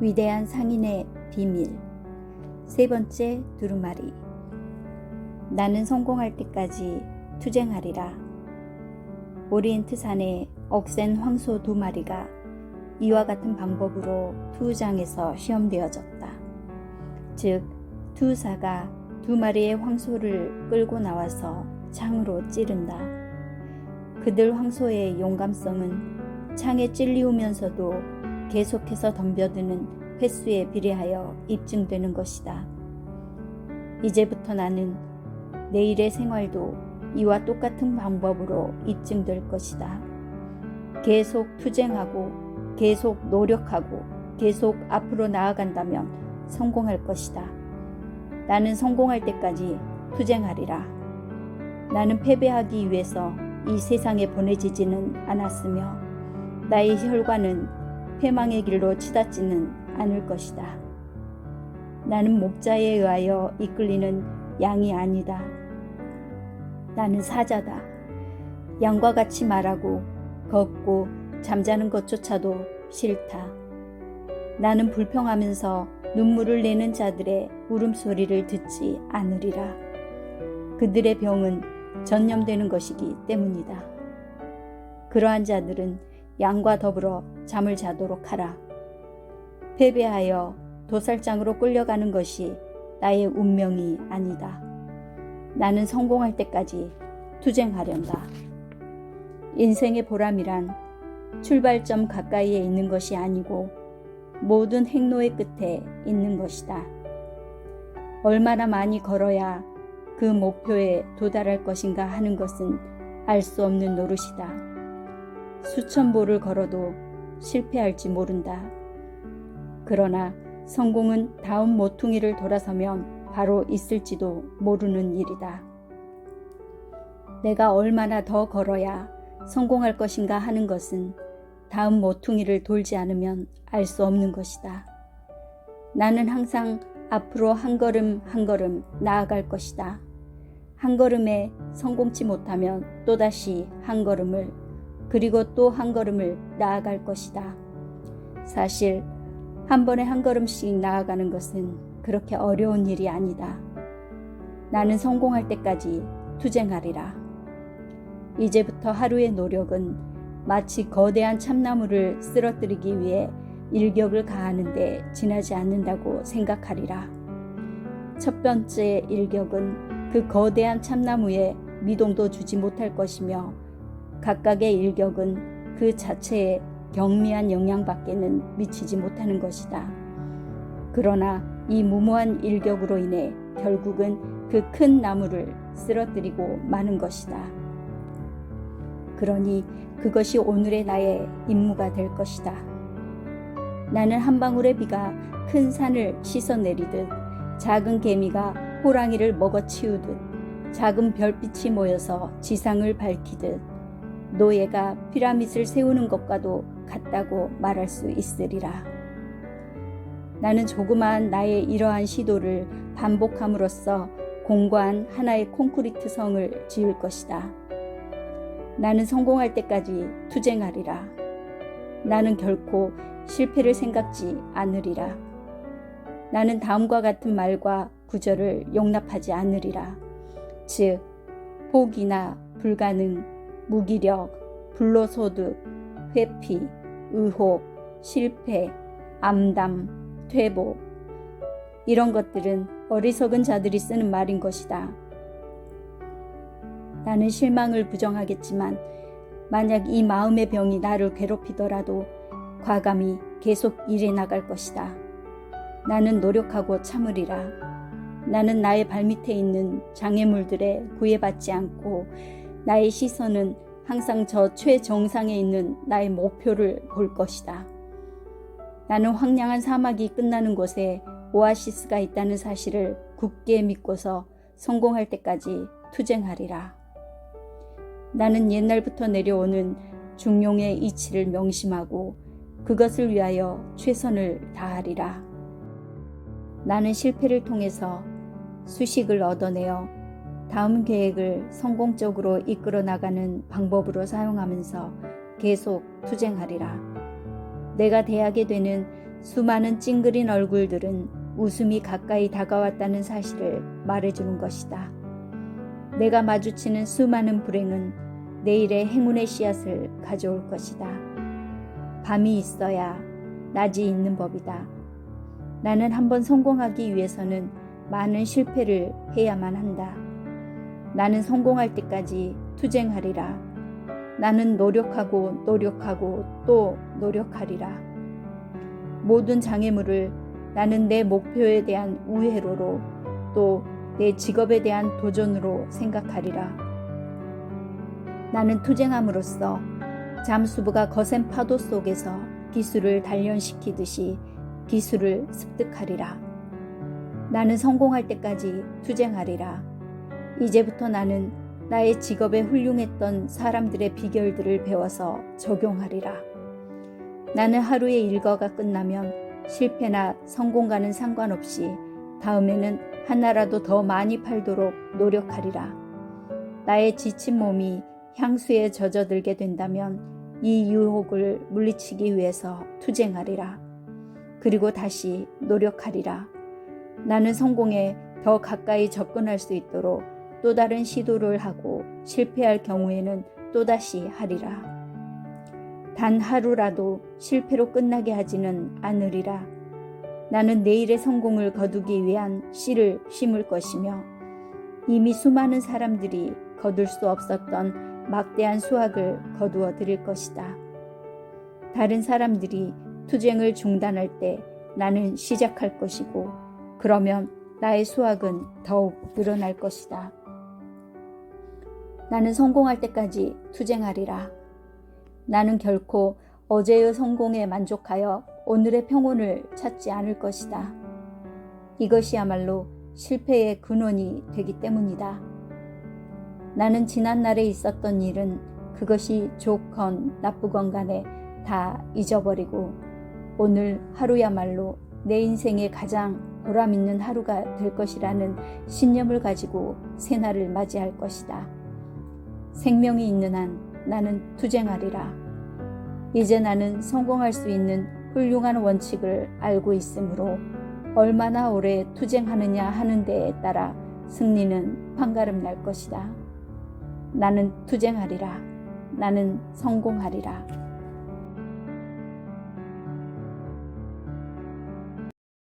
위대한 상인의 비밀. 세 번째 두루마리. 나는 성공할 때까지 투쟁하리라. 오리엔트 산에 억센 황소 두 마리가 이와 같은 방법으로 투장에서 시험되어졌다. 즉, 투사가 두 마리의 황소를 끌고 나와서 창으로 찌른다. 그들 황소의 용감성은 창에 찔리우면서도 계속해서 덤벼드는 횟수에 비례하여 입증되는 것이다. 이제부터 나는 내일의 생활도 이와 똑같은 방법으로 입증될 것이다. 계속 투쟁하고, 계속 노력하고, 계속 앞으로 나아간다면 성공할 것이다. 나는 성공할 때까지 투쟁하리라. 나는 패배하기 위해서 이 세상에 보내지지는 않았으며, 나의 혈관은 패망의 길로 치닫지는 않을 것이다. 나는 목자에 의하여 이끌리는 양이 아니다. 나는 사자다. 양과 같이 말하고 걷고 잠자는 것조차도 싫다. 나는 불평하면서 눈물을 내는 자들의 울음소리를 듣지 않으리라. 그들의 병은 전염되는 것이기 때문이다. 그러한 자들은 양과 더불어 잠을 자도록 하라. 패배하여 도살장으로 끌려가는 것이 나의 운명이 아니다. 나는 성공할 때까지 투쟁하련다. 인생의 보람이란 출발점 가까이에 있는 것이 아니고 모든 행로의 끝에 있는 것이다. 얼마나 많이 걸어야 그 목표에 도달할 것인가 하는 것은 알 수 없는 노릇이다. 수천 보를 걸어도 실패할지 모른다. 그러나 성공은 다음 모퉁이를 돌아서면 바로 있을지도 모르는 일이다. 내가 얼마나 더 걸어야 성공할 것인가 하는 것은 다음 모퉁이를 돌지 않으면 알 수 없는 것이다. 나는 항상 앞으로 한 걸음 한 걸음 나아갈 것이다. 한 걸음에 성공치 못하면 또다시 한 걸음을 그리고 또 한 걸음을 나아갈 것이다. 사실 한 번에 한 걸음씩 나아가는 것은 그렇게 어려운 일이 아니다. 나는 성공할 때까지 투쟁하리라. 이제부터 하루의 노력은 마치 거대한 참나무를 쓰러뜨리기 위해 일격을 가하는데 지나지 않는다고 생각하리라. 첫 번째 일격은 그 거대한 참나무에 미동도 주지 못할 것이며 각각의 일격은 그 자체에 경미한 영향밖에는 미치지 못하는 것이다. 그러나 이 무모한 일격으로 인해 결국은 그 큰 나무를 쓰러뜨리고 마는 것이다. 그러니 그것이 오늘의 나의 임무가 될 것이다. 나는 한 방울의 비가 큰 산을 씻어내리듯 작은 개미가 호랑이를 먹어치우듯 작은 별빛이 모여서 지상을 밝히듯 노예가 피라밋을 세우는 것과도 같다고 말할 수 있으리라. 나는 조그마한 나의 이러한 시도를 반복함으로써 공고한 하나의 콘크리트 성을 지을 것이다. 나는 성공할 때까지 투쟁하리라. 나는 결코 실패를 생각지 않으리라. 나는 다음과 같은 말과 구절을 용납하지 않으리라. 즉, 포기나 불가능, 무기력, 불로소득, 회피, 의혹, 실패, 암담, 퇴보. 이런 것들은 어리석은 자들이 쓰는 말인 것이다. 나는 실망을 부정하겠지만 만약 이 마음의 병이 나를 괴롭히더라도 과감히 계속 일해 나갈 것이다. 나는 노력하고 참으리라. 나는 나의 발밑에 있는 장애물들에 구애받지 않고 나의 시선은 항상 저 최정상에 있는 나의 목표를 볼 것이다. 나는 황량한 사막이 끝나는 곳에 오아시스가 있다는 사실을 굳게 믿고서 성공할 때까지 투쟁하리라. 나는 옛날부터 내려오는 중용의 이치를 명심하고 그것을 위하여 최선을 다하리라. 나는 실패를 통해서 수식을 얻어내어 다음 계획을 성공적으로 이끌어 나가는 방법으로 사용하면서 계속 투쟁하리라. 내가 대하게 되는 수많은 찡그린 얼굴들은 웃음이 가까이 다가왔다는 사실을 말해주는 것이다. 내가 마주치는 수많은 불행은 내일의 행운의 씨앗을 가져올 것이다. 밤이 있어야 낮이 있는 법이다. 나는 한번 성공하기 위해서는 많은 실패를 해야만 한다. 나는 성공할 때까지 투쟁하리라. 나는 노력하고 노력하고 또 노력하리라. 모든 장애물을 나는 내 목표에 대한 우회로로 또 내 직업에 대한 도전으로 생각하리라. 나는 투쟁함으로써 잠수부가 거센 파도 속에서 기술을 단련시키듯이 기술을 습득하리라. 나는 성공할 때까지 투쟁하리라. 이제부터 나는 나의 직업에 훌륭했던 사람들의 비결들을 배워서 적용하리라. 나는 하루의 일과가 끝나면 실패나 성공과는 상관없이 다음에는 하나라도 더 많이 팔도록 노력하리라. 나의 지친 몸이 향수에 젖어들게 된다면 이 유혹을 물리치기 위해서 투쟁하리라. 그리고 다시 노력하리라. 나는 성공에 더 가까이 접근할 수 있도록 또 다른 시도를 하고 실패할 경우에는 또다시 하리라. 단 하루라도 실패로 끝나게 하지는 않으리라. 나는 내일의 성공을 거두기 위한 씨를 심을 것이며 이미 수많은 사람들이 거둘 수 없었던 막대한 수확을 거두어 드릴 것이다. 다른 사람들이 투쟁을 중단할 때 나는 시작할 것이고 그러면 나의 수확은 더욱 늘어날 것이다. 나는 성공할 때까지 투쟁하리라. 나는 결코 어제의 성공에 만족하여 오늘의 평온을 찾지 않을 것이다. 이것이야말로 실패의 근원이 되기 때문이다. 나는 지난날에 있었던 일은 그것이 좋건 나쁘건 간에 다 잊어버리고 오늘 하루야말로 내 인생의 가장 보람 있는 하루가 될 것이라는 신념을 가지고 새날을 맞이할 것이다. 생명이 있는 한 나는 투쟁하리라. 이제 나는 성공할 수 있는 훌륭한 원칙을 알고 있으므로 얼마나 오래 투쟁하느냐 하는 데에 따라 승리는 판가름 날 것이다. 나는 투쟁하리라. 나는 성공하리라.